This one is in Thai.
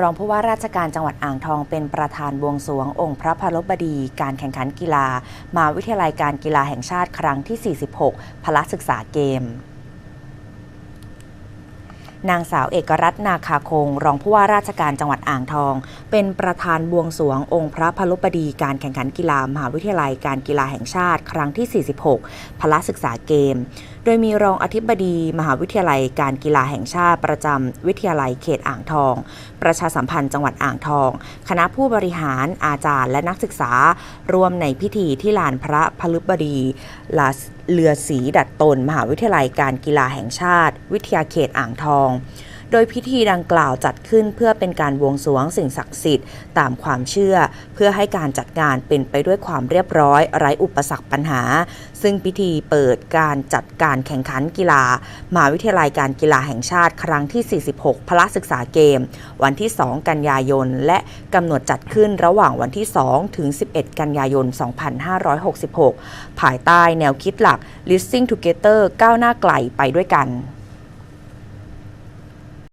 รองผู้ว่าราชการจังหวัดอ่างทองเป็นประธานบวงสรวงองค์พระพรบดี การแข่งขันกีฬา มาวิทยาลัยการกีฬาแห่งชาติครั้งที่ 46 พละศึกษาเกม นางสาวเอกรัตน์นาคาคง รองผู้ว่าราชการจังหวัดอ่างทอง เป็นประธานบวงสรวงองค์พระพลุบดีการแข่งขันกีฬามหาวิทยาลัยการกีฬาแห่งชาติ ครั้งที่ 46 พละศึกษาเกม โดยมีรองอธิบดีมหาวิทยาลัยการกีฬาแห่งชาติประจำวิทยาลัยเขตอ่างทอง ประชาสัมพันธ์จังหวัดอ่างทอง คณะผู้บริหารอาจารย์และนักศึกษา รวมในพิธีที่ลานพระพลุบดีลาเรือสีดัดตน มหาวิทยาลัยการกีฬาแห่งชาติ วิทยาเขตอ่างทองโดยพิธีดังกล่าวจัดขึ้นเพื่อเป็นการบวงสรวงสิ่งศักดิ์สิทธิ์ตามความเชื่อ เพื่อให้การจัดงานเป็นไปด้วยความเรียบร้อยไร้อุปสรรคปัญหา ซึ่งพิธีเปิดการจัดการแข่งขันกีฬามหาวิทยาลัยการกีฬาแห่งชาติครั้งที่ 46 พละศึกษาเกม วันที่ 2 กันยายน และกำหนดจัดขึ้นระหว่างวันที่ 2 ถึง 11 กันยายน 2566 ภายใต้แนวคิดหลัก Listing Together ก้าวหน้าไกลไปด้วยกัน